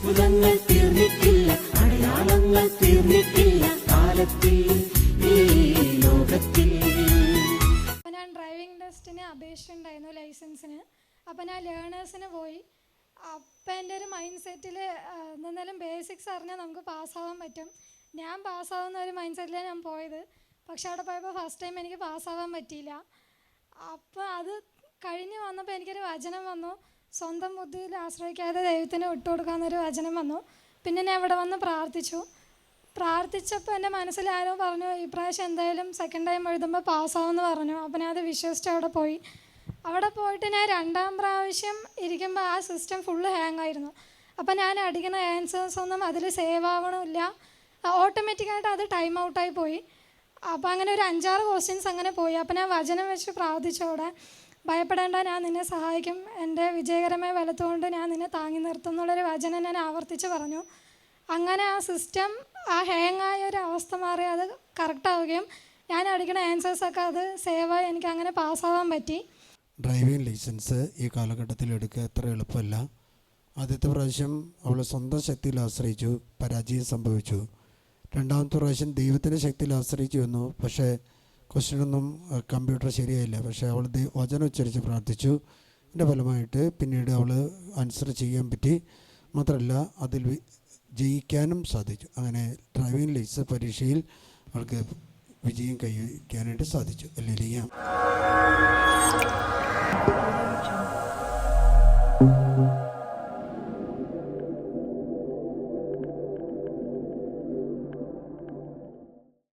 അത്ഭുതങ്ങൾ തീർന്നിട്ടില്ല അടയാളങ്ങൾ തീർന്നിട്ടില്ല കാലത്തിൽ ഈ ലോകത്തിൽ. ഞാൻ ഡ്രൈവിംഗ് ടെസ്റ്റിന് അപേക്ഷ ഉണ്ടായിരുന്നു ലൈസൻസിന്. അപ്പം ഞാൻ ലേണേഴ്സിന് പോയി. അപ്പം എന്റെ ഒരു മൈൻഡ് സെറ്റിൽ എന്നാലും ബേസിക്സ് അറിഞ്ഞാൽ നമുക്ക് പാസ്സാവാൻ പറ്റും. ഞാൻ പാസ്സാവുന്ന ഒരു മൈൻഡ് സെറ്റിലാണ് ഞാൻ പോയത്. പക്ഷെ അവിടെ പോയപ്പോൾ ഫസ്റ്റ് ടൈം എനിക്ക് പാസ്സാവാൻ പറ്റിയില്ല. അപ്പോൾ അത് കഴിഞ്ഞ് വന്നപ്പോൾ എനിക്കൊരു വചനം വന്നു. സ്വന്തം ബുദ്ധിയിൽ ആശ്രയിക്കാതെ ദൈവത്തിന് വിട്ടുകൊടുക്കാമെന്നൊരു വചനം വന്നു. പിന്നെ ഞാൻ ഇവിടെ വന്ന് പ്രാർത്ഥിച്ചു. പ്രാർത്ഥിച്ചപ്പോൾ എന്റെ മനസ്സിൽ ആരോ പറഞ്ഞു ഈ പ്രാവശ്യം എന്തായാലും സെക്കൻഡ് ടൈം എഴുതുമ്പോൾ പാസ്സാവുമെന്ന് പറഞ്ഞു. അപ്പോൾ ഞാൻ അത് വിശ്വസിച്ച് അവിടെ പോയി. അവിടെ പോയിട്ട് ഞാൻ രണ്ടാം പ്രാവശ്യം ഇരിക്കുമ്പോൾ ആ സിസ്റ്റം ഫുള്ള് ഹാങ് ആയിരുന്നു. അപ്പോൾ ഞാൻ അടിക്കുന്ന ആൻസേഴ്സ് ഒന്നും അതിൽ സേവ് ആവണമില്ല ഓട്ടോമാറ്റിക്കായിട്ട് അത് ടൈം ഔട്ടായി പോയി. അപ്പോൾ അങ്ങനെ ഒരു അഞ്ചാറ് ക്വസ്റ്റ്യൻസ് അങ്ങനെ പോയി. അപ്പോൾ ഞാൻ വചനം വെച്ച് പ്രാർത്ഥിച്ചു അവിടെ. ഭയപ്പെടേണ്ട ഞാൻ നിന്നെ സഹായിക്കും. എന്റെ വിജയകരമായ വലത്തുകൊണ്ട് ഞാൻ നിന്നെ താങ്ങി നിർത്തും എന്നുള്ളൊരു വചനം ഞാൻ ആവർത്തിച്ച് പറഞ്ഞു. അങ്ങനെ ആ സിസ്റ്റം ആ ഹാങ് ആയ ഒരു അവസ്ഥ മാറി അത് കറക്റ്റാവുകയും ഞാൻ അടിക്കുന്ന ആൻസേഴ്സൊക്കെ അത് സേവായി എനിക്ക് അങ്ങനെ പാസ്സാവാൻ പറ്റി. ഡ്രൈവിംഗ് ലൈസൻസ് ഈ കാലഘട്ടത്തിൽ എടുക്കുക എത്ര എളുപ്പമല്ല. ആദ്യത്തെ പ്രാവശ്യം അവൾ സ്വന്തം ശക്തിയിൽ ആശ്രയിച്ചു പരാജയം സംഭവിച്ചു. രണ്ടാമത്തെ പ്രാവശ്യം ദൈവത്തിന്റെ ശക്തിയിൽ ആശ്രയിച്ചു വന്നു. പക്ഷേ ക്വസ്റ്റ്യനൊന്നും കമ്പ്യൂട്ടർ ശരിയായില്ല. പക്ഷേ അവൾ വചനം ഉച്ചരിച്ച് പ്രാർത്ഥിച്ചു. അതിന്റെ ഫലമായിട്ട് പിന്നീട് അവൾ ആൻസർ ചെയ്യാൻ പറ്റി. മാത്രമല്ല അതിൽ ജയിക്കാനും സാധിച്ചു. അങ്ങനെ ഡ്രൈവിംഗ് ലൈസൻസ് പരീക്ഷയിൽ അവൾക്ക് വിജയം കൈവരിക്കാനായിട്ട് സാധിച്ചു. അല്ലെങ്കിൽ